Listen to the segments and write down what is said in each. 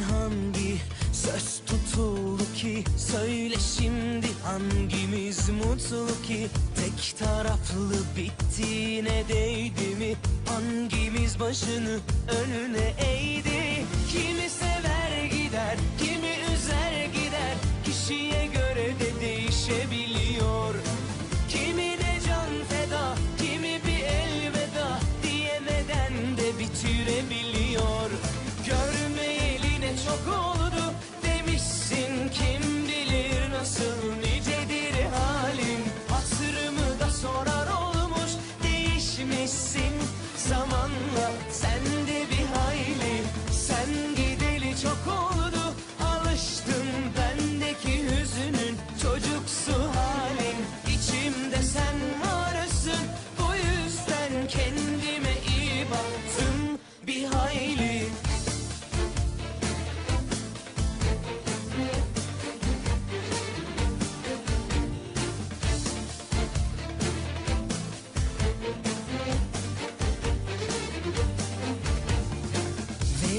Sen hangi söz tutuldu ki? Söyle şimdi hangimiz mutlu ki? Tek taraflı bittiğine değdi mi? Hangimiz başını önüne eğdi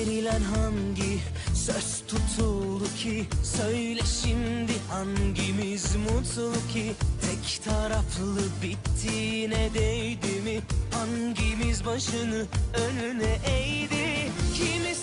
verilen hangi söz tutuldu ki? Söyle şimdi hangimiz mutlu ki? Tek taraflı bittiğine değdi mi? Hangimiz başını önüne eğdi? Kimisi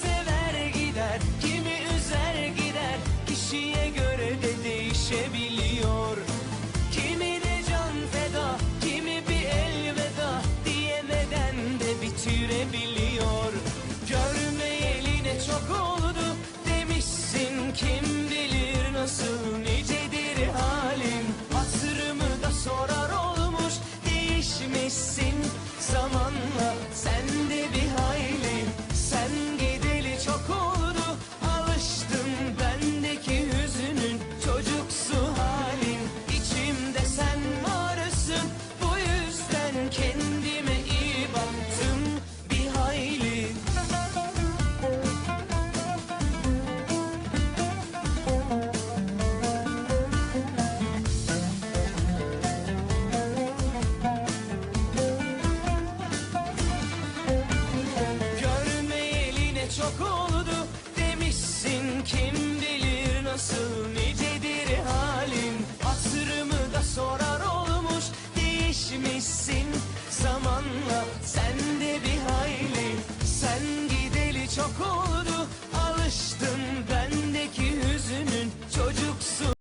çok oldu alıştım ben.